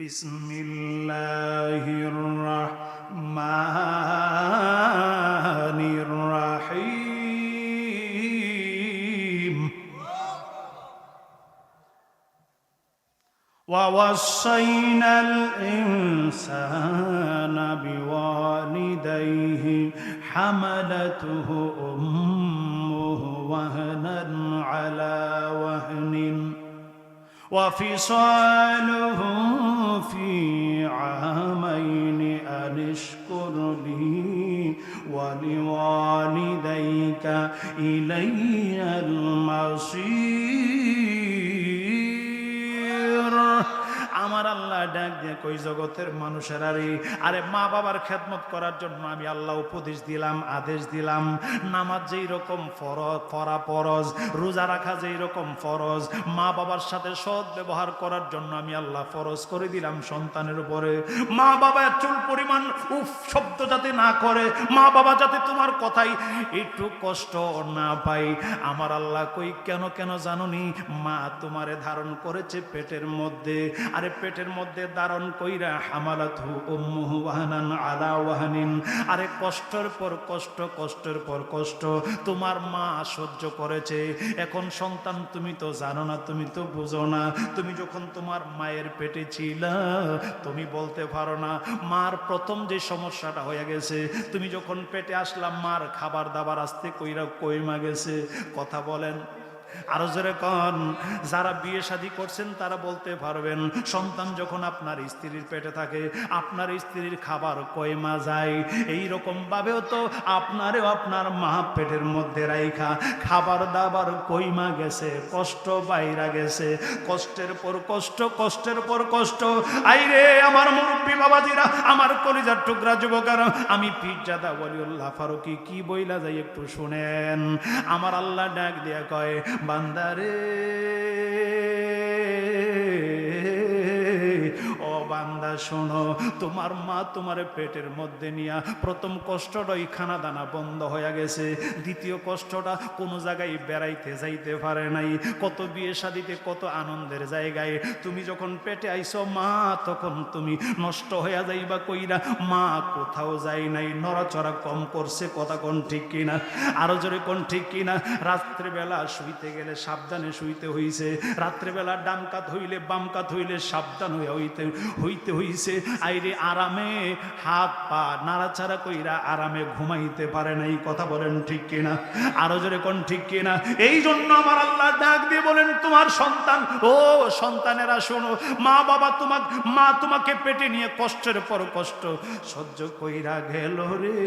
بسم الله الرحمن الرحيم. ووصينا الإنسان بوالديه حملته أمه وهنا على وفصاله في عامين أن اشكر لي ولوالديك إلي المصير. ডাক দিয়ে কই, জগতের মানুষের আরে আরে মা বাবার খেদমত করার জন্য আমি আল্লাহ উপদেশ দিলাম, আদেশ দিলাম। নামাজ যেই রকম ফরজ পড়া ফরজ, রোজা রাখা যেই রকম ফরজ, মা বাবার সাথে সৎ ব্যবহার করার জন্য আমি আল্লাহ ফরজ করে দিলাম সন্তানের উপরে। মা বাবা চুল পরিমাণ উফ শব্দ যাতে না করে। মা বাবা যাতে তোমার কথাই একটু কষ্ট না পাই আমার আল্লাহ কই, কেন কেন জানুনি? মা তোমারে ধারণ করেছে পেটের মধ্যে। আরে পেটের মধ্যে ধারণ কইরা হামালাতহু উম্মুহু ওয়াহানান আলা ওয়াহানিন। আরে কষ্টের পর কষ্ট, কষ্টের পর কষ্ট। তোমার মা সহ্য করেছে। এখন সন্তান, তুমি তো জানো না, তুমি তো বুঝো না। তুমি যখন তোমার মায়ের পেটে ছিল, তুমি বলতে পারো না, মার প্রথম যে সমস্যাটা হয়ে গেছে, তুমি যখন পেটে আসলাম মার খাবার দাবার আসতে কইরা কইমা গেছে। কথা বলেন। আরও জোরে কন, যারা বিয়ে শাদী করছেন তারা বলতে পারবেন, সন্তান যখন আপনার স্ত্রীর পেটে থাকে, আপনার স্ত্রীর খাবার কয়মা যায়? এই রকম ভাবেও তো আপনারও আপনার মা পেটের মধ্যে রাইখা, খাবার দাবার কইমা গেছে, কষ্ট বাইরা গেছে, কষ্টের পর কষ্ট, কষ্টের পর কষ্ট। আইরে আমার মুরব্বী বাবাজিরা, আমার কলিজার টুকরা যুবকার, আমি পিজ্জাদা বলিউল্লাহ ফারুকি, কি বইলা যাই একটু শুনেন। আমার আল্লাহ ডাক দিয়া কয় বান্দারে। বান্দা, শোনো, তোমার মা তোমার পেটের মধ্যে নিয়া প্রথম কষ্টটা ওই খানা দানা বন্ধ হয়ে গেছে। দ্বিতীয় কষ্টটা কোনো জায়গায় বেড়াইতে যাইতে পারে নাই। কত বিয়ে শাদিতে, কত আনন্দের জায়গায়। তুমি যখন পেটে আইছো, মা, তখন তুমি নষ্ট হয়ে যাইবা কইরা, মা কোথাও যাই নাই। নড়াচড়া কম করছে, কথা কোন ঠিক কিনা? আরও জোরে কোন ঠিক কিনা? রাত্রেবেলা শুইতে গেলে সাবধানে শুইতে হইছে। রাত্রেবেলা ডান কাত হইলে বাম কাত হইলে সাবধান হইয়া হইতে হইতে হইছে। আইরে আরামে হাত পা নাড়াচাড়া কইরা আরামে ঘুমাইতে পারে নাই, কথা বলেন ঠিক কিনা? আরও জোরে কোন ঠিক কিনা? এই জন্য আমার আল্লাহ ডাক দিয়ে বলেন, তোমার সন্তান, ও সন্তানেরা শোনো মা বাবা তোমাক, মা তোমাকে পেটে নিয়ে কষ্টের পর কষ্ট সহ্য কইরা গেল রে।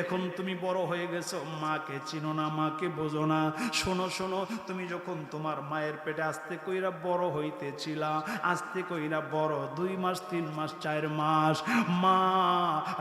এখন তুমি বড় হয়ে গেছো, মাকে চিনো না, মাকে বোঝো না। শোনো শোনো, তুমি যখন তোমার মায়ের পেটে আস্তে কইরা বড় হইতেছিলা, আস্তে কইরা বড় দুই মাস, তিন মাস, চার মাস, মা,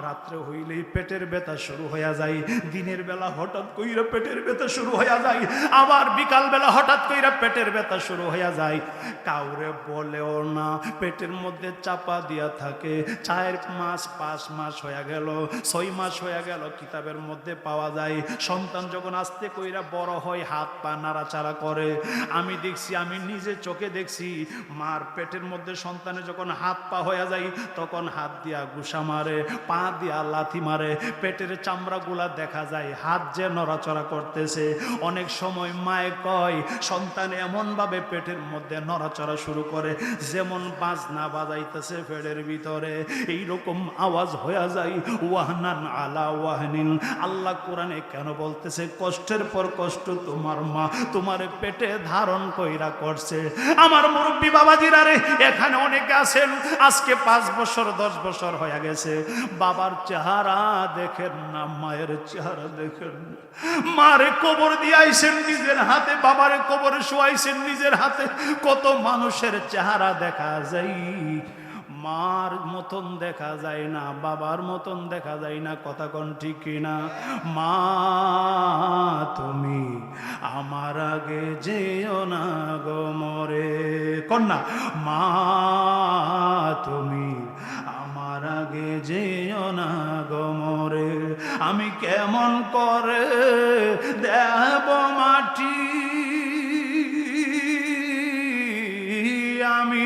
রাত্রে হইলেই পেটের ব্যথা শুরু হইয়া যায়। দিনের বেলা হঠাৎ কইরা পেটের ব্যথা শুরু হইয়া যায়। আবার বিকাল বেলা হঠাৎ কইরা পেটের ব্যথা শুরু হইয়া যায়। কাউরে বলেও না, পেটের মধ্যে চাপা দিয়া থাকে। চার মাস, পাঁচ মাস হইয়া গেল, ছয় মাস হইয়া গেল, কিতাবের মধ্যে পাওয়া যায়। সন্তান যখন আস্তে কইরা বড় হয়, হাত পা নাড়াচাড়া করে। আমি দেখছি, আমি নিজে চোখে দেখছি, মার পেটের মধ্যে সন্তানে যখন হাত পা হয়ে যায় তখন হাত দিয়া গুসা মারে, পা দিয়া লাথি মারে, পেটের চামড়াগুলা দেখা যায়, হাত যে নড়াচড়া করতেছে। অনেক সময় মায়ে কয়, সন্তান এমনভাবে পেটের মধ্যে নড়াচড়া শুরু করে, যেমন বাজনা বাজাইতেছে পেটের ভিতরে। এইরকম আওয়াজ হয়ে যায়, ওয়াহনান আলা ওয়াহনিন। আল্লাহ কোরআনে কেন বলতেছে, কষ্টের পর কষ্ট তোমার মা, তোমার পেটে ধারণ কইরা করছে। আমার মুরব্বী বাবাজিরা রে, এখানে অনেকে আছেন আজকে পাঁচ বছর, দশ বছর হয়ে গেছে। বাবার চেহারা দেখেন না, মায়ের চেহারা দেখেন। মারে কবর দিয়ে আইসেন নিজের হাতে, বাবারে কবর শোয়াইছেন নিজের হাতে। কত মানুষের চেহারা দেখা যায়। মার মতন দেখা যায় না, বাবার মতন দেখা যায় না, কথা কোন ঠিক কিনা? মা, তুমি আমার আগে যেও না গো মরে। কন্যা, মা, তুমি আমার আগে যেও না গো মরে। আমি কেমন করে দেব মাটি?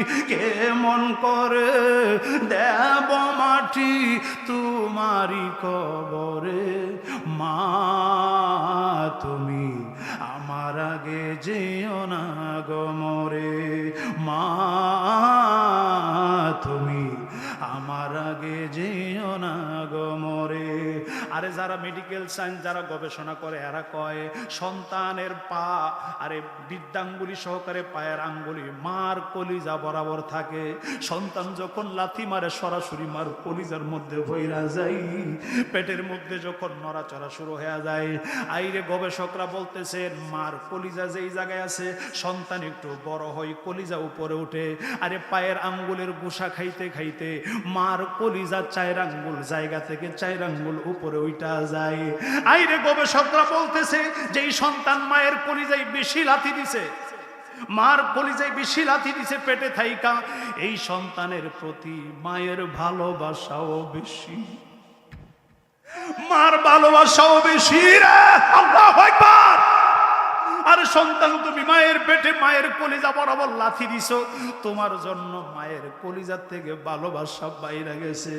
আমি কেমন করে? দেব মাটি তোমারি কবরে। মা, তুমি আমার আগে যেও না গমরে মা, তুমি আরে যারা মেডিকেল সায়েন্স যারা গবেষণা করে, এরা কয়, সন্তানের পা, আরে বৃদ্ধাঙ্গুলি সহকারে পায়ের আঙ্গুলি মার কলিজা বরাবর থাকে। সন্তান যখন লাথি মারে, সরাসরি মার কলিজার মধ্যে ভৈরা যায়। পেটের মধ্যে যখন নড়াচড়া শুরু হয়ে যায়, আইরে গবেষকরা বলতেছেন, মার কলিজা যেই জায়গায় আছে, সন্তান একটু বড় হয় কলিজা উপরে উঠে। আরে পায়ের আঙ্গুলের গুসা খাইতে খাইতে মার কলিজা চায়ের আঙ্গুল, জায়গা থেকে চায়ের আঙ্গুল উপরে উইটা যায়। আইরে গবেষকরা বলতেছে যে এই সন্তান মায়ের কলিজায় বেশি লাথি দিছে। মার কলিজায় বেশি লাথি দিছে পেটে থাইকা। এই সন্তানের প্রতি মায়ের ভালোবাসাও বেশি। মার ভালোবাসাও বেশি রে। আল্লাহু আর সন্তান তুমি মায়ের পেটে মায়ের কলিজা বরাবর লাথি দিছো। তোমার জন্য মায়ের কলিজার থেকে ভালোবাসা বাইরে গেছে।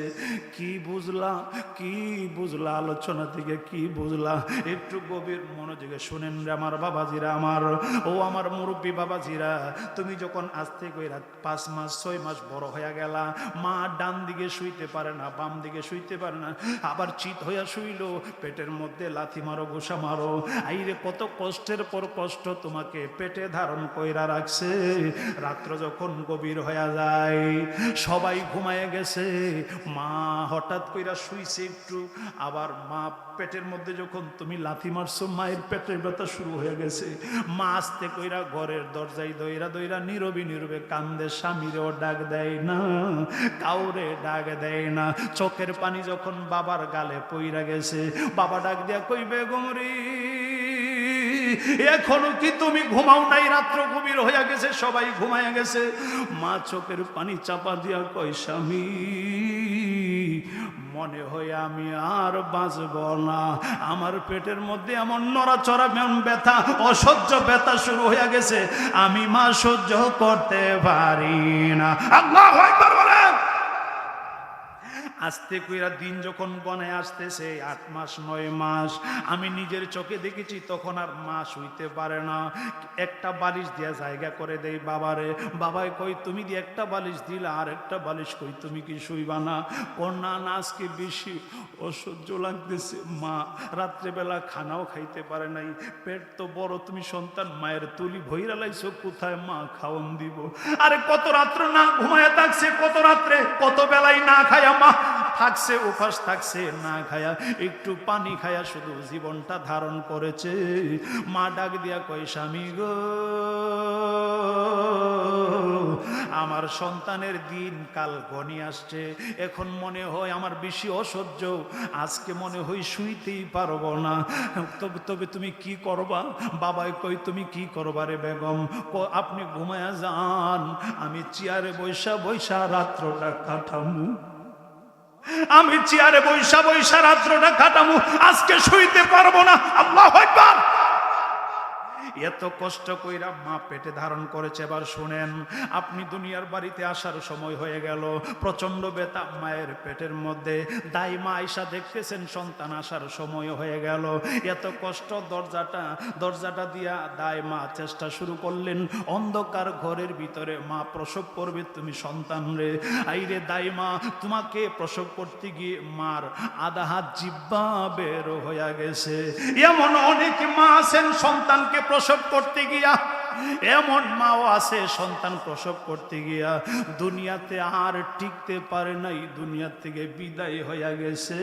কি বুঝলা কি বুঝলা, আলোচনা থেকে কি বুঝলা? একটু গভীর মনোযোগে শুনেন রে আমার বাবাজিরা আমার। ও আমার মুরব্বী বাবাজিরা, তুমি যখন আজ থেকে রাত পাঁচ মাস, ছয় মাস বড় হয়ে গেলা, মা ডান দিকে শুইতে পারে না, বাম দিকে শুইতে পারে না, আবার চিত হইয়া শুইল, পেটের মধ্যে লাথি মারো গোসা মারো। আইরে কত কষ্টের পর কষ্ট তোমাকে পেটে ধারণ কইরা রাখছে। রাত্র যখন গভীর হয়ে যায়, সবাই ঘুমায় গেছে। মা হঠাৎ কইরা শুইছে একটু। আবার মা পেটের মধ্যে যখন তুমি লাথি মারছো, মায়ের পেটের ব্যথা শুরু হয়ে গেছে। মা আসতে কইরা ঘরের দরজায় দইরা দইরা নীরবে নীরবে কান্দে, স্বামীরেও ডাক দেয় না, কাউরে ডাক দেয় না। চোখের পানি যখন বাবার গালে পইরা গেছে, বাবা ডাক দিয়া কইবে গমরি এখনও কি তুমি ঘুমাও নাই? রাত্র গভীর হইয়া গেছে, সবাই ঘুমাইয়া গেছে। মা চোখের পানি চাপা দিয়া কয়, স্বামী, মনে হয় আমি আর বাঁচব না। আমার পেটের মধ্যে এমন নড়াচড়া ব্যথা, অসহ্য ব্যথা শুরু হয়ে গেছে। আমি মা সহ্য করতে পারি না। আল্লাহ আস্তে কইরা দিন যখন গনে আসতেছে, আট মাস, নয় মাস, আমি নিজের চোখে দেখেছি, তখন আর মা শুইতে পারে না। একটা বালিশ দিয়া জায়গা করে দেই বাবারে। বাবাই কই তুমি দিয়ে একটা বালিশ দিলা, আর একটা বালিশ কই, তুমি কি শুইবা না? কন্যা না আজকে বেশি অসহ্য লাগতেছে, মা, রাত্রেবেলা খানাও খাইতে পারে নাই। পেট তো বড়, তুমি সন্তান মায়ের তুলি ভৈরা লাইছো, কোথায় মা খাওয়ন দিব? আরে কত রাত্র না ঘুমায় থাকছে, কত রাত্রে, কত বেলায় না খায়া মা থাকছে, উপাস থাকছে, না খায়া একটু পানি খায়া শুধু জীবনটা ধারণ করেছে। মা ডাক দিয়া কয়, স্বামী গো, আমার সন্তানের দিন কাল গনি আসছে। এখন মনে হয় আমার বেশি অসহ্য। আজকে মনে হয় শুইতেই পারব না। তবে তবে তুমি কি করবা? বাবাই কই তুমি কি করবা রে বেগম? আপনি ঘুমায়া যান। আমি চেয়ারে বৈশা বৈশা রাত্রটা কাটামু। আমি চেয়ারে বৈশা বৈশা রাত্রটা কাটামু। আজকে শুইতে পারব না। আল্লাহ একবার এত কষ্ট কইরা মা পেটে ধারণ করেছে, এবার শুনেন, আপনি দুনিয়ার বাড়িতে আসার সময় হয়ে গেল প্রচণ্ড বেতা মায়ের পেটের মধ্যে। দাই মা আইসা দেখতেছেন, সন্তান আসার সময় হয়ে গেল। এত কষ্ট, দরজাটা দরজাটা দিয়া দাই মা চেষ্টা শুরু করলেন, অন্ধকার ঘরের ভিতরে, মা প্রসব করবে, তুমি সন্তান রে। আইরে দাই মা, তোমাকে প্রসব করতে গিয়ে মার আধা হাত জিব্বা বের হয়ে গেছে। এমন অনেক মা আছেন, সন্তানকে প্রসব করতে গিয়া, এমন মাও আছে সন্তান প্রসব করতে গিয়া, দুনিয়াতে আর টিকতে পারে নাই দুনিয়া থেকে বিদায় হয়ে গেছে।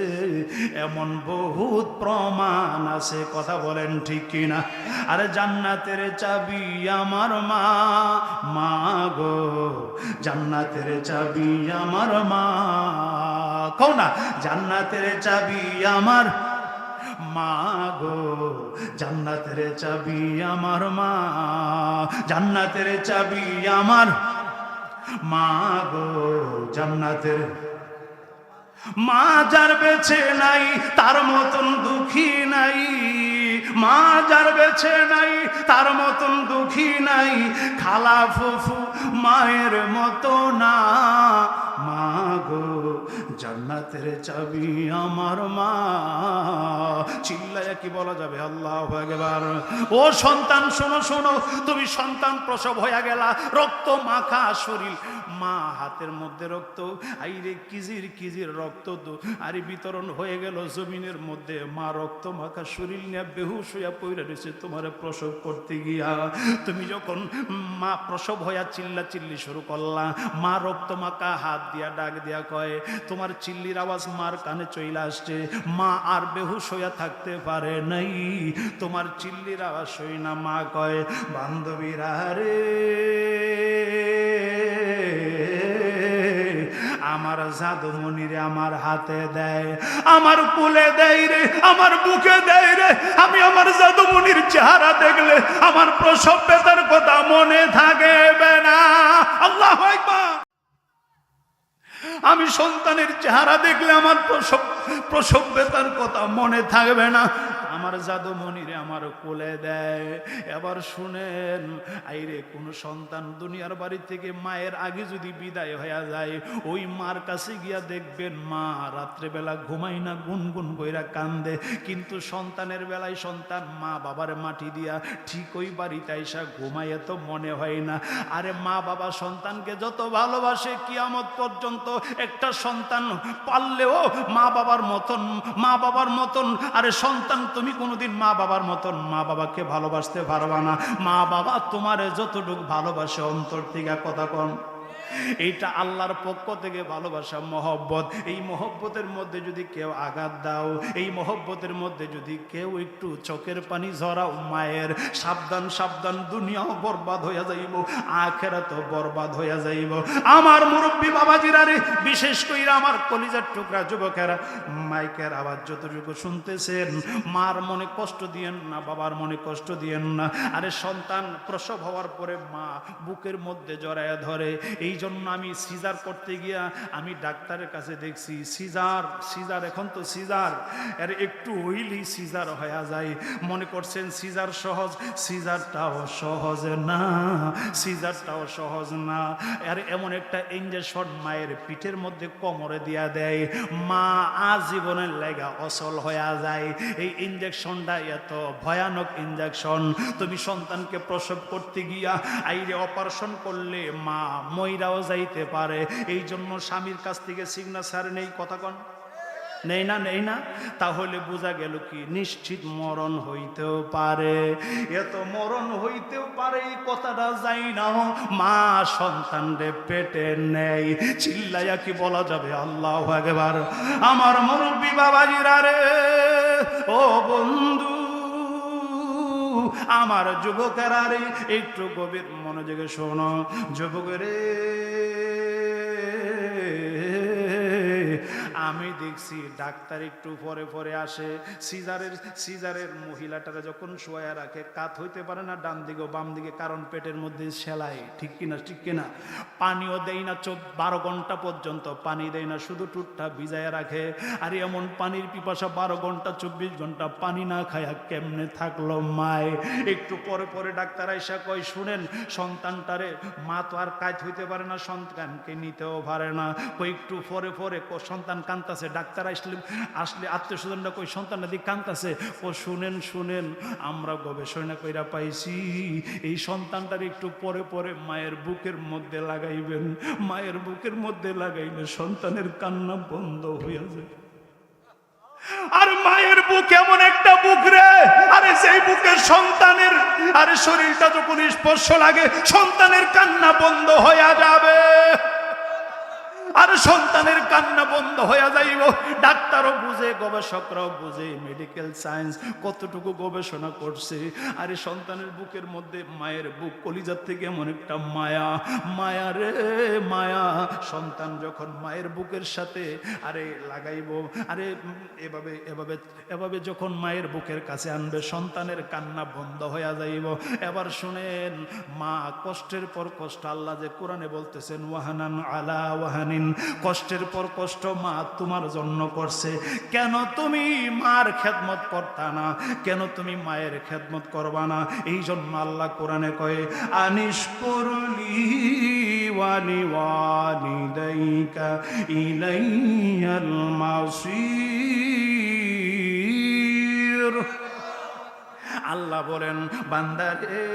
এমন বহুত প্রমাণ আছে, কথা বলেন ঠিক কিনা? আরে জান্নাতের চাবি আমার মা মা গো, জান্নাতের চাবি আমার মা। কও না, জান্নাতের চাবি আমার মা গো, জান্নাতের চাবি আমার মা, জান্নাতের চাবি আমার মা গো, জান্নাতের মা যার বেছে নাই, তার মতন দুঃখী নাই। মা যার বেছে নাই, তার মতন দুঃখী নাই। খালা ফুফু মায়ের মতো না। মা গো জান্নাতের চাবি আমার মা। চিল্লায় কি বলা যাবে? আল্লাহ একবার ও সন্তান, শোনো শোনো। তুমি সন্তান প্রসব হয়ে গেলা। রক্ত মাখা শরীর। মা হাতের মধ্যে রক্ত। আইরে, কিজির কিজির রক্ত তো। আরে, বিতরণ হয়ে গেল জমিনের মধ্যে। মা রক্ত মাখা শরীর নিয়ে বেহুশ হইয়া পইরা রয়েছে তোমার প্রসব করতে গিয়া। তুমি যখন মা প্রসব হইয়া চিল্লা চিল্লি শুরু করলা, মা রক্ত মাখা হাত দিয়া ডাক দিয়া কয়, তোমার চিল্লির আওয়াজ মার কানে চইলা আসছে। মা আর বেহুশ হইয়া থাকতে পারে নাই। তোমার চিল্লির আওয়াজ হই না। মা কয়, বান্ধবীরা রে আমার জাদুমণিরে আমার হাতে দেয়, আমার কুলে দেয় রে, আমার বুকে দেয় রে। আমি আমার জাদুমণির চেহারা দেখলে আমার প্রসব বেতার কথা মনে থাকবে না। আল্লাহ আমি সন্তানের চেহারা দেখলে আমার প্রসব প্রসব বেতার কথা মনে থাকবে না। আমার জাদুমণিরে আমার কোলে দেয়। এবার শুনেন, আইরে, কোনো সন্তান দুনিয়ার বাড়ি থেকে মায়ের আগে যদি বিদায় হয়ে যায়, ওই মার কাছে গিয়া দেখবেন মা রাত্রেবেলা ঘুমাই না, গুনগুন কইরা কান্দে। কিন্তু সন্তানের বেলায় সন্তান মা বাবার মাটি দিয়া ঠিক ওই বাড়িতে আইসা ঘুমাই এত মনে হয় না। আরে মা বাবা সন্তানকে যত ভালোবাসে, কিয়ামত পর্যন্ত একটা সন্তান পারলেও মা বাবার মতন, মা বাবার মতন, আরে সন্তান তুমি কোনোদিন মা বাবার মতন মা বাবাকে ভালোবাসতে পারবা না। মা বাবা তোমার যতটুকু ভালোবাসে অন্তর থেকে কথা কন। এইটা আল্লাহর পক্ষ থেকে ভালোবাসা, মহব্বত। এই মহব্বতের মধ্যে যদি কেউ আঘাত দাও, এই মহব্বতের মধ্যে যদি কেউ একটু চোখের পানি ঝরাও, মায়ের সাবধান সাবধান, দুনিয়াও বরবাদ হইয়া যাইব আখেরা তো বরবাদ হইয়া যাইব। আমার মুরব্বী বাবাজিরা রে, বিশেষ কইরা আমার কলিজার টুকরা যুবকেরা, মাইকের আওয়াজ যতটুকু শুনতেছেন, মার মনে কষ্ট দিয়েন না, বাবার মনে কষ্ট দিয়েন না। আরে সন্তান প্রসব হওয়ার পরে মা বুকের মধ্যে জড়ায় ধরে, এই জন্য আমি সিজার করতে গিয়া আমি ডাক্তারের কাছে দেখছি, সিজার সিজার, এখন তো সিজার। এর একটু হইলেই সিজার হয়ে যায়। মনে করছেন সিজার সহজ, সিজারটাও সহজ না, সিজারটাও সহজ না। আর এমন একটা ইঞ্জেকশন মায়ের পিঠের মধ্যে কোমরে দিয়া দেয়। মা আজীবনের লেগা অসল হয়ে যায়। এই ইঞ্জেকশনটা এত ভয়ানক ইঞ্জেকশন। তুমি সন্তানকে প্রসব করতে গিয়া আইরে অপারেশন করলে মা ময়রাও যাইতে পারে। এই জন্য স্বামীর কাছ থেকে সিগনেচার নেই, কথা কন। নেই না নেই না? তাহলে বোঝা গেল কি, নিশ্চিত মরণ হইতেও পারে। এত মরণ হইতেও পারে, এই কথাটা যাই না মা সন্তান রে পেটে নেই। চিল্লাইয়া কি বলা যাবে? আল্লাহ একবার আমার মুরব্বী বাবাজিরা রে, ও বন্ধু আমার যুবকেরা রে একটু গভীর মনোযোগে শোনো। যুবকেরে আমি দেখছি ডাক্তার একটু পরে পরে আসে। সিজারের সিজারের মহিলাটারা যখন শোয়া রাখে, কাত হইতে পারে না, ডান দিকে বাম দিকে, কারণ পেটের মধ্যে সেলাই, ঠিক কিনা ঠিক কিনা? পানিও দেয় না চোখ বারো ঘণ্টা পর্যন্ত, পানি দেয় না, শুধু টুটটা ভিজায় রাখে। আর এমন পানির পিপাসা বারো ঘণ্টা, চব্বিশ ঘণ্টা পানি না খায়া কেমনে থাকল মায়? একটু পরে পরে ডাক্তার আইসা কয়, শুনেন, সন্তানটারে মা তো আর কাজ হইতে পারে না, সন্তানকে নিতেও পারে না। কই একটু পরে পরে সন্তান কান্তাছে ডাক্তার আসলে আসলে আত্মীয় স্বজনরা কই সন্তান দিক কান্তাছে ও শুনেন শুনেন, আমরা গবেষণা কইরা পাইছি, এই সন্তানটার একটু পরে পরে মায়ের বুকের মধ্যে লাগাইবেন। মায়ের বুকের মধ্যে লাগাইলে সন্তানের কান্না বন্ধ হইয়া যায় আর মায়ের বুক এমন একটা বুক রে, আরে সেই বুকের সন্তানের, আরে শরীরটা যখন স্পর্শ লাগে, সন্তানের কান্না বন্ধ হয়ে যাবে। আর সন্তানের কান্না বন্ধ হয়ে যাইব। ডাক্তারও বুঝে, গবেষকরাও বুঝে মেডিকেল সায়েন্স কতটুকু গবেষণা করছে। আরে সন্তানের বুকের মধ্যে মায়ের বুক কলিজার থেকে এমন একটা মায়া। মায়া রে, মায়া। সন্তান যখন মায়ের বুকের সাথে, আরে লাগাইব, আরে এভাবে এভাবে এভাবে যখন মায়ের বুকের কাছে আনবে, সন্তানের কান্না বন্ধ হয়ে যাইব। এবার শুনেন, মা কষ্টের পর কষ্ট, আল্লাহ যে কোরআনে বলতেছেন, ওয়াহানান আলা ওয়াহানিন কষ্টের পর কষ্ট মা তোমার জন্য করছে। কেন তুমি মার খেদমত করতা না? কেন তুমি মায়ের খেদমত করবা না? এই জন্য আল্লাহ কোরআনে কয়ে আনিস করলি ওয়ানি ওয়ানি দাইকা ইলাইয়াল মাসির। আল্লাহ বলেন, বান্দারে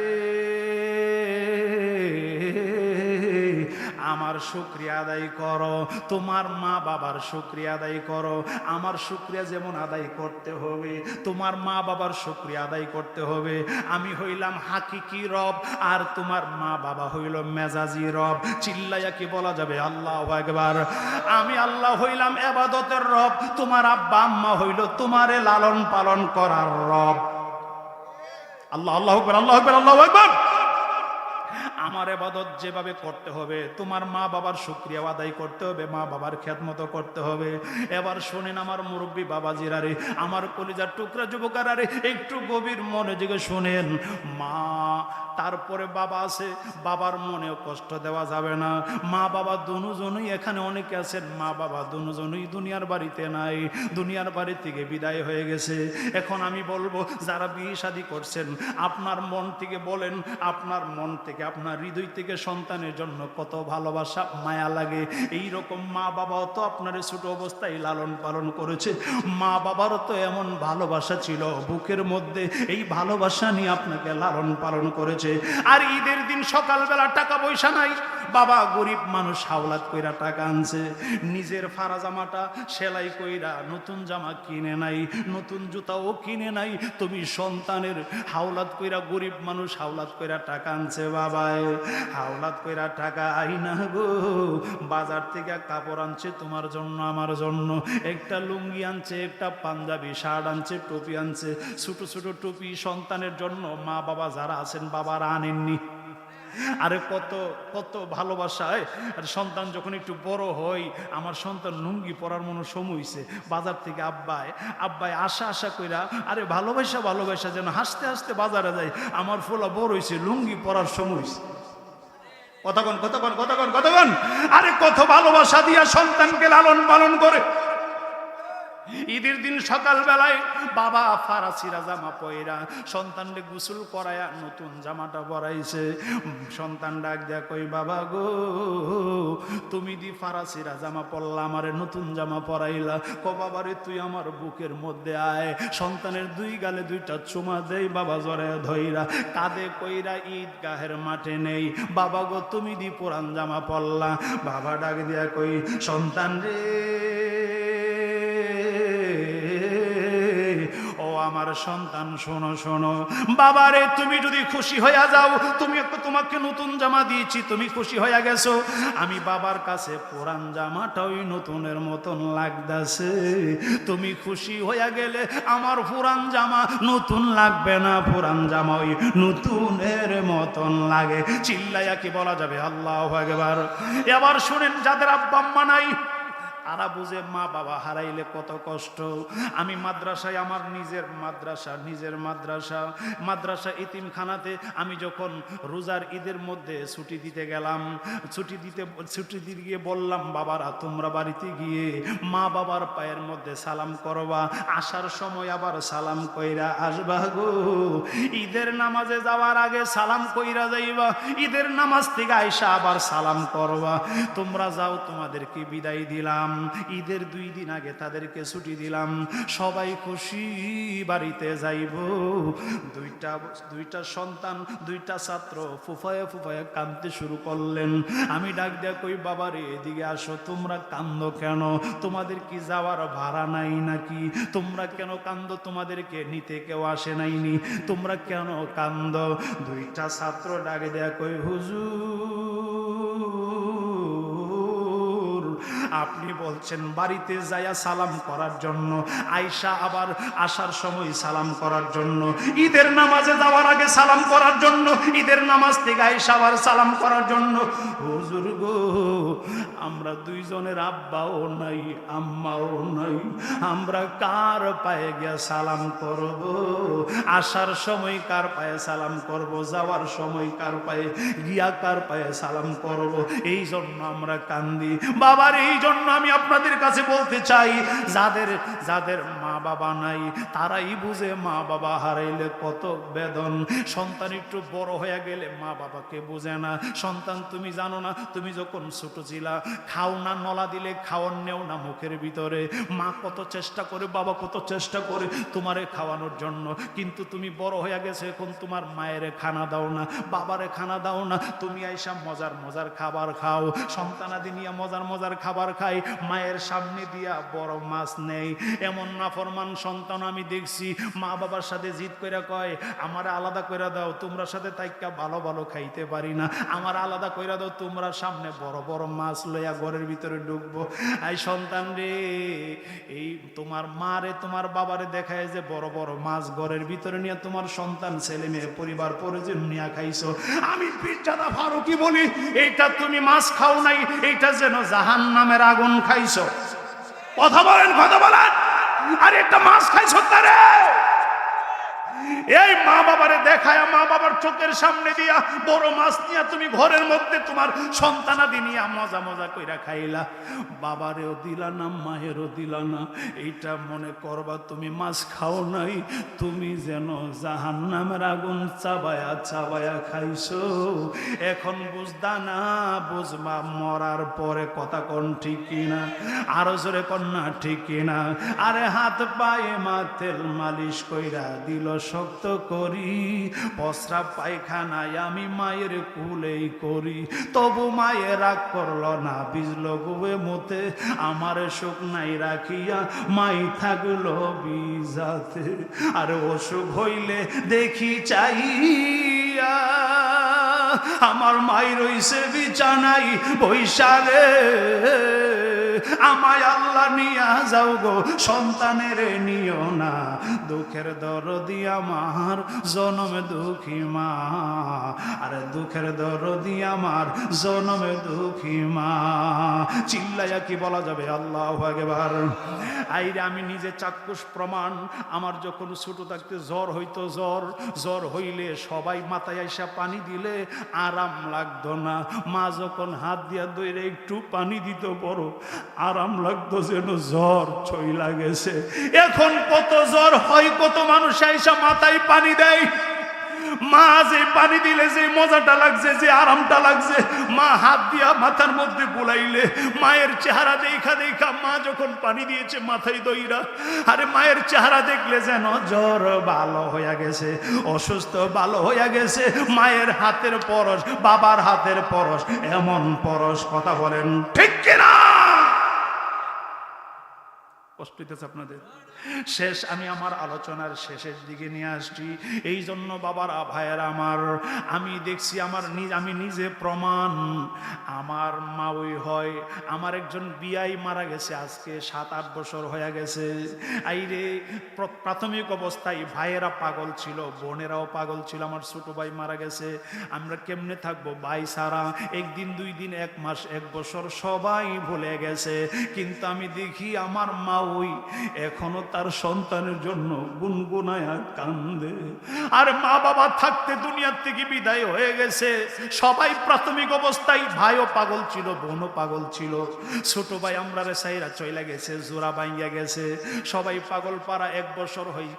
আমার শুক্রিয়া আদায় করো। তোমার মা বাবার শুক্রিয়া আদায় করো। আমার শুক্রিয়া যেমন আদায় করতে হবে, তোমার মা বাবার শুক্রিয়া আদায় করতে হবে। আমি হইলাম হাকিকি রব, আর তোমার মা বাবা হইল মেজাজি রব। চিল্লাইয়া কি বলা যাবে? আল্লাহ একবার আমি আল্লাহ হইলাম এবাদতের রব, তোমার আব্বা আম্মা হইল তোমারে লালন পালন করার রব। আল্লাহ আল্লাহ আল্লাহ আল্লাহ আকবার। আমার এবাদত যেভাবে করতে হবে, তোমার মা বাবার শুক্রিয়া আদায় করতে হবে, মা বাবার খ্যাতমত করতে হবে। এবার শোনেন আমার মুরব্বী বাবাজিরারে আমার কলিজার টুকরা যুবকারারে একটু গভীর মনে জেগে শোনেন, মা, তারপরে বাবা আছে, বাবার মনেও কষ্ট দেওয়া যাবে না। মা বাবা দুজনই এখানে অনেকে আছেন, মা বাবা দুজনই দুনিয়ার বাড়িতে নাই, দুনিয়ার বাড়ি থেকে বিদায় হয়ে গেছে। এখন আমি বলব, যারা বিয়ে শাদী করছেন, আপনার মন থেকে বলেন, আপনার মন থেকে আপনার হৃদয় থেকে সন্তানের জন্য কত ভালোবাসা, মায়া লাগে। এই রকম মা বাবাও তো আপনার ছোট অবস্থায় লালন পালন করেছে। মা বাবারও তো এমন ভালোবাসা ছিল, বুকের মধ্যে এই ভালোবাসা নিয়ে আপনাকে লালন পালন করেছে। আর ঈদের দিন সকালবেলা টাকা পয়সা নাই, বাবা গরিব মানুষ হাওলাত কইরা টাকা আনছে। নিজের ফারা জামাটা সেলাই কইরা নতুন জামা কিনে নাই, নতুন জুতাও কিনে নাই। তুমি সন্তানের হাওলাত কইরা গরিব মানুষ হাওলাত কইরা টাকা আনছে বাবায় হাওলাত কইরা টাকা আইনা গো। বাজার থেকে কাপড় আনছে তোমার জন্য, আমার জন্য। একটা লুঙ্গি আনছে, একটা পাঞ্জাবি, শার্ট আনছে, টুপি আনছে। ছোট ছোট টুপি সন্তানের জন্য মা বাবা যারা আছেন, বাবারা আনেননি। আরে কত কত ভালোবাসায়। আর সন্তান যখন একটু বড় হয় আমার সন্তান লুঙ্গি পরার মনে সময় হইছে। বাজার থেকে আব্বায় আব্বায় আশা আশা কইরা, আরে ভালোবাসা ভালোবাসা যেন হাসতে হাসতে বাজারে যায়। আমার ফোলা বড় হয়েছে লুঙ্গি পরার সময় হইছে। কতক্ষণ কতক্ষণ কতক্ষণ কতক্ষণ? আরে কত ভালোবাসা দিয়া সন্তানকে লালন পালন করে। ঈদের দিন সকালবেলায় বাবা ফারাসিরা জামা পয়রা সন্তানকে গোসল করায়া নতুন জামাটা পরাইছে। সন্তান ডাক দেয়া কই বাবা গো, তুমি দি ফারাসিরা জামা পরলা, আমারে নতুন জামা পরাইলা। ক বাবারে, তুই আমার বুকের মধ্যে আয়। সন্তানের দুই গালে দুইটা চুমা দেই, বাবা জরে ধইরা। কাঁদে কইরা ঈদ গাহের মাঠে নেই। বাবা গো, তুমি দি পুরান জামা পরলা। বাবা ডাক দিয়া কই সন্তান রে আমার সন্তান, শোনো শোনো। বাবারে, তুমি যদি খুশি হইয়া যাও, তুমি একটু তোমাকে নতুন জামা দিয়েছি, তুমি খুশি হইয়া গেছো। আমি বাবার কাছে পুরান জামাটা ওই নতুনের মতন লাগদাছে তুমি খুশি হইয়া গেলে আমার পুরান জামা নতুন লাগবে না, পুরান জামা ওই নতুনের মতন লাগে। চিল্লাইয়া কি বলা যাবে? আল্লাহ একবার এবার শুনেন, যাদের আব্বা আম্মা নাই তারা বুঝে, মা বাবা, হারাইলে কত কষ্ট। আমি মাদ্রাসায়, আমার নিজের মাদ্রাসা নিজের মাদ্রাসা। মাদ্রাসা ইতিমখানাতে আমি যখন রোজার ঈদের মধ্যে ছুটি দিতে গেলাম, ছুটি দিতে ছুটি দিতে গিয়ে বললাম, বাবারা, তোমরা বাড়িতে গিয়ে মা বাবার পায়ের মধ্যে সালাম করবা। আসার সময় আবার সালাম কইরা আসবা গো। ঈদের নামাজে যাওয়ার আগে সালাম কইরা যাইবা। ঈদের নামাজ থেকে আইসা আবার সালাম করবা। তোমরা যাও, তোমাদেরকে বিদায় দিলাম। ঈদের দুই দিন আগে তাদেরকে ছুটি দিলাম। সবাই খুশি, বাড়িতে যাইব। দুইটা দুইটা সন্তান, দুইটা ছাত্র ফুফায়া ফুফায়া কাঁদতে শুরু করলেন। আমি ডাক দেয়া কই, বাবারে, এদিকে আসো, তোমরা কান্দো কেন? তোমাদের কি যাওয়ার ভাড়া নাই নাকি? তোমরা কেন কান্দো তোমাদেরকে নিতে কেউ আসে নাইনি। তোমরা কেন কান্দ দুইটা ছাত্র ডাক দেয়া কই, হুজুর আপনি বলছেন, বাড়িতে যাইয়া সালাম করার জন্য আয়সা আবার আসার সময় সালাম করার জন্য, ঈদের নামাজে যাওয়ার আগে সালাম করার জন্য, ঈদের নামাজ থেকে আয়সা আবার সালাম করার জন্য। হুজুর গো, আমরা দুইজনের আব্বাও নাই, আম্মাও নাই, আমরা কার পায়ে গিয়া সালাম করব? আসার সময় কার পায়ে সালাম করব? যাওয়ার সময় কার পায়ে গিয়া কার পায়ে সালাম করব? এই জন্য আমরা কান্দি, বাবার এই জন্য আমি আপনাদের কাছে বলতে চাই, যাদের যাদের মা বাবা নাই, তারাই বুঝে মা বাবা হারাইলে কত বেদন। সন্তান একটু বড় হয়ে গেলে মা বাবাকে বুঝে না? সন্তান, তুমি জানো না, তুমি যখন ছোট ছিলা, খাও না নলা দিলে খাওয়ার নেও না মুখের ভিতরে। মা কত চেষ্টা করে, বাবা কত চেষ্টা করে তোমারে খাওয়ানোর জন্য। কিন্তু তুমি বড় হয়ে গেছে, এখন তোমার মায়ের খানা দাও না, বাবারে খানা দাও না। তুমি আইসা মজার মজার খাবার খাও। সন্তানাদি নিয়ে মজার মজার খাবার খাই, মায়ের সামনে দিয়া বড় মাছ নেই। এমন না ফরমান সন্তান আমি দেখছি, মা বাবার সাথে জিদ করে কয়, আমার আলাদা করে দাও, তোমরা সাথে তাইকা ভালো ভালো খাইতে পারি না। আমার আলাদা করে দাও, তোমরা সামনে বড় বড় মাছ লইয়া ঘরের ভিতরে ঢুকবো। আই সন্তান রে তোমার মারে, তোমার বাবারে দেখায় যে বড় বড় মাছ ঘরের ভিতরে নিয়ে তোমার সন্তান, ছেলে মেয়ে, পরিবার পরিজন নিয়ে খাইছো। আমি পিঠাদা ফারুকি বলি, এইটা তুমি মাছ খাও নাই, এইটা যেন জাহান নামের আগুন খাইছো। কথা বলেন কথা বলেন। আরে একটা মাছ খাইছো তারে। এই মা বাবারে দেখায়, মা বাবার চোখের সামনে দিয়া বড় মাছ নিয়া তুমি ঘরের মধ্যে তোমার সন্তানাদি নিয়া মজা মজা কইরা খাইলা। বাবারেও দিলা না, মায়েরও দিলা না, এইটা মনে করবা তুমি মাছ খাও নাই, তুমি যেন জাহান নামের আগুন চাবায়া চাবায়া খাইছো। এখন বুঝদা না, বুঝবা মরার পরে কথা কোন ঠিক কিনা, আরও জোরে কন্যা ঠিক কিনা। আরে হাত পায়ে মা তেল মালিশ কইরা দিল, শক্ত করি। পসরা পায়খানায় আমি মায়ের কুলেই করি। তবু মায়ের রাগ করল না বিজল গুবে মতে। আমার সুখ নাই রাখিয়া মাই থাকল বিজাতে। আর অসুখ হইলে দেখি চাইয়া আমার মাই রইছে বিছানাই বৈশালে আমায় আল্লাহ নিয়া যাও গো, সন্তানের নিও না। দুঃখের দরদি আমার, জনমে দুঃখী মা। আরে দুঃখের দরদি আমার, জনমে দুঃখী মা। চিল্লাইয়া কি বলা যাবে? আল্লাহ একবার আইরে, আমি নিজে চাক্ষুষ প্রমাণ। আমার যখন ছোট থাকতে জ্বর হইতো, জ্বর জ্বর হইলে সবাই মাথায় আইসা পানি দিলে আরাম লাগতো না। মা যখন হাত দিয়া দইরে একটু পানি দিত বড় আরাম লাগতো যেন জ্বর ছই লাগেছে এখন কত জ্বর হয়, কত মানুষ আইসা মাথায় পানি দেয়। মা যে পানি দিলে, যে মজাটা লাগছে, যে আরামটা লাগছে, মা হাত দিয়া মাথার মধ্যে বুলাইলে, মায়ের চেহারা দেখা দেখা মা যখন পানি দিয়েছে মাথায় দইরা, আরে মায়ের চেহারা দেখলে যেন জ্বর ভালো হইয়া গেছে, অসুস্থ ভালো হইয়া গেছে। মায়ের হাতের পরশ, বাবার হাতের পরশ, এমন পরশ, কথা বলেন ঠিক কিনা? কষ্ট হইতেছে আপনাদের শেষ, আমি আমার আলোচনার শেষের দিকে নিয়ে আসছি। এই জন্য বাবার ভাইয়ের আমার, আমি দেখছি আমার আমি নিজে প্রমাণ। আমার মা ওই হয়, আমার একজন বিয়াই মারা গেছে আজকে সাত আট বছর হয়ে গেছে। আইরে, প্র- প্রাথমিক অবস্থায় ভাইয়েরা পাগল ছিল, বোনেরাও পাগল ছিল, আমার ছোট ভাই মারা গেছে। আমরা কেমনে থাকব? ভাই সারা, একদিন, দুই দিন, এক মাস, এক বছর সবাই ভুলে গেছে। কিন্তু আমি দেখি আমার মা ওই এখনও তার সন্তানের জন্য গুনগুনায়া কান্দে। আর মা বাবা থাকতে দুনিয়ার থেকে বিদায় হয়ে গেছে। সবাই প্রাথমিক অবস্থায় ভাইও পাগল ছিল, বোনও পাগল ছিল। ছোট ভাই আমরা সাইরা চইলা গেছে, জোড়া বাইঙ্গা গেছে। সবাই পাগল পাড়া এক বছর হই,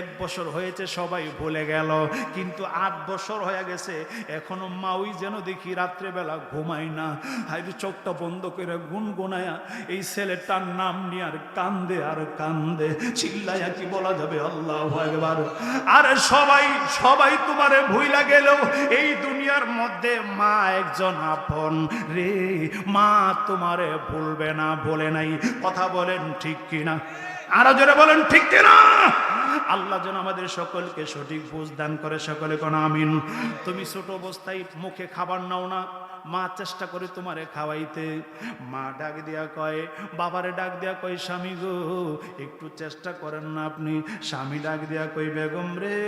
এক বছর হয়েছে সবাই ভুলে গেল। কিন্তু আট বছর হয়ে গেছে, এখনও মা ওই যেন দেখি রাত্রেবেলা ঘুমায় না। হাইরে চোখটা বন্ধ করে গুনগুনায়া এই ছেলেটার নাম নিয়ে আর কান্দে আর কান্দে। চিল্লাইয়া কি বলা যাবে? আল্লাহ একবার আরে সবাই সবাই তোমারে ভুইলা গেল এই দুনিয়ার মধ্যে মা একজন আপন। রে, মা তোমারে ভুলবে না, বলে নাই। কথা বলেন ঠিক কিনা? আরও জোরে বলেন ঠিক কিনা? আল্লাহ যেন আমাদের সকলকে সঠিক বুঝ দান করে, সকলে কোন আমিন। তুমি ছোট অবস্থায় মুখে খাবার নাও না। মা চেষ্টা করে তোমারে খাওয়াইতে। মা ডাক দিয়া কয়, বাবারে ডাক দিয়া কয়, স্বামী গো, একটু চেষ্টা করেন না আপনি। স্বামী ডাক দিয়া কই বেগম রে,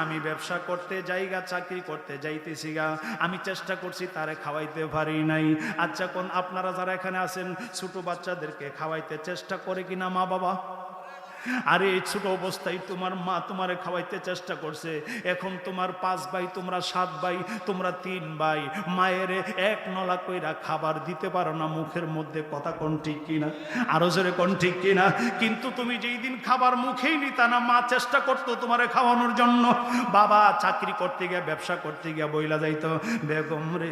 আমি ব্যবসা করতে যাইগা চাকরি করতে যাইতেছি গা। আমি চেষ্টা করছি তারে খাওয়াইতে পারি নাই। আচ্ছা কোন আপনারা যারা এখানে আছেন, ছোট বাচ্চাদেরকে খাওয়াইতে চেষ্টা করে কিনা মা বাবা আরে এই ছোট অবস্থায় তোমার মা তোমারে খাওয়াইতে চেষ্টা করছে। এখন তোমার পাঁচ ভাই, তোমরা সাত ভাই, তোমরা তিন ভাই, মায়ের এক নলা কইরা খাবার দিতে পারো না মুখের মধ্যে। কথা কোন ঠিক কিনা? আরও জোরে কোন ঠিক কিনা? কিন্তু তুমি যেই দিন খাবার মুখেই নিতা না, মা চেষ্টা করতো তোমারে খাওয়ানোর জন্য। বাবা, চাকরি করতে গিয়ে, ব্যবসা করতে গিয়ে বইলা যাইতো, বেগম রে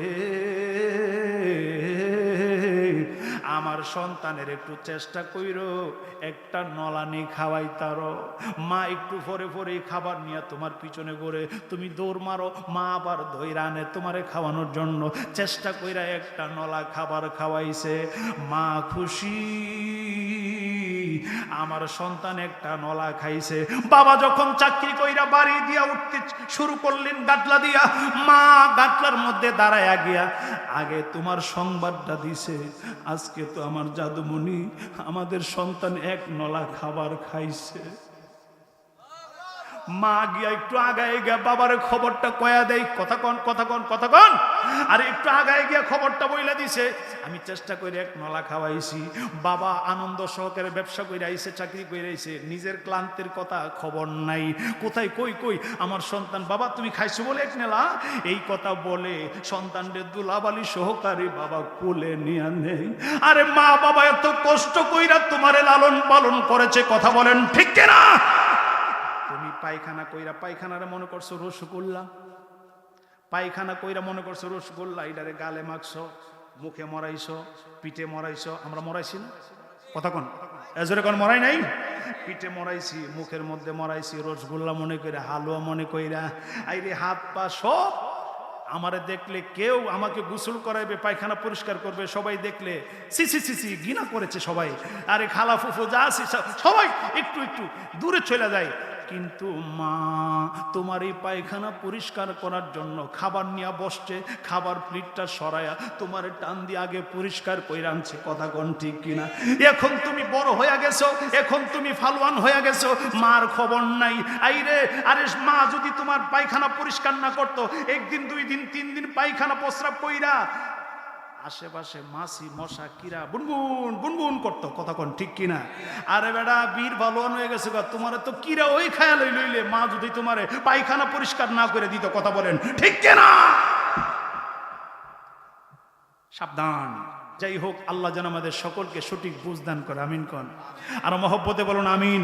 আমার সন্তানের একটু চেষ্টা কইরো, একটা নলানি খাওয়াই তারো মা একটু ফরে ফরে খাবার নিয়ে তোমার পিছনে করে তুমি দৌড় মারো, মা আবার ধৈরানে তোমারে খাওয়ানোর জন্য। চেষ্টা কইরা একটা নলা খাবার খাওয়াইছে। মা খুশি। আমার সন্তান একটা নলা খাইছে। বাবা যখন চাকরি কইরা বাড়ি দিয়া উঠতে শুরু করলেন গাটলা দিয়া, মা গাটলার মধ্যে দাঁড়ায় গিয়া, আগে তোমার সংবাদটা দিছে, আজকে তো আমার জাদুমণি, আমাদের সন্তান এক নলা খাবার খাইছে। মা গিয়া একটু আগায় গিয়া বাবার খবরটা কয়া দেয়, কথা কন কথা কন কথা কন। আর একটু আগায় গিয়া খবরটা বইলা দিছে, আমি চেষ্টা করে এক নলা খাওয়াইছি। বাবা আনন্দ সহকারে ব্যবসা করে আইছে, চাকরি করে আইছে, নিজের ক্লান্তির কথা খবর নাই। কোথায়, কই কই? আমার সন্তান, বাবা, তুমি খাইছো বলে এক নেলা? এই কথা বলে সন্তানদের দুলাবালি সহকারে বাবা কোলে নিয়ে নেই আরে মা বাবা, এত কষ্ট কইরা তোমারে লালন পালন করেছে, কথা বলেন ঠিক না পায়খানা কইরা, পায়খানারে মনে করছ রসগোল্লা? পায়খানা কইরা মনে করছ রসগোল্লা? এটারে গালে মাখছো, মুখে মরাইছো, পিঠে মরাইছো, আমরা মরাইছি না? কোন। এজরে কোন, মরাই নাই? পিঠে মরাইছি, মুখের মধ্যে মরাইছি, রসগোল্লা মনে কইরা, হালুয়া মনে কইরা। আইরে হাত পা সব আমারে দেখলে কেউ আমাকে গোসল করাইবে, পায়খানা পরিষ্কার করবে, সবাই দেখলে সি সি সি সি ঘৃণা করেছে সবাই। আরে খালা ফুফু, যা সবাই একটু একটু দূরে চলে যায়। কিন্তু মা, তোমার এই পায়খানা পরিষ্কার করার জন্য খাবার নিয়ে বসছে, খাবার প্লেটটা সরায়া তোমার টান দিয়ে আগে পরিষ্কার করে আনছে। কথা কোন ঠিক কিনা? এখন তুমি বড় হয়ে গেছো, এখন তুমি ফালওয়ান হয়ে গেছো, মার খবর নাই। আইরে, আরে মা, যদি তোমার পায়খানা পরিষ্কার না করতো, একদিন, দুই দিন, তিন দিন পায়খানা প্রস্রাব কইরা আশেপাশে মাছি মশা, কিরা, বুনবুন বুনবুন করতো। কোন ঠিক কিনা? আরে বেটা বীর ভালোয়ান হয়ে গেছে তোমার তো কিরা ওই খায়া লই লইলে, মা যদি তোমারে পায়খানা পরিষ্কার না করে দিত, কথা বলেন ঠিক কিনা? সাবধান। যাই হোক, আল্লাহ যেন আমাদের সকলকে সঠিক বুঝদান করে, আমিন কন। আর মহব্বতে বলুন, আমিন।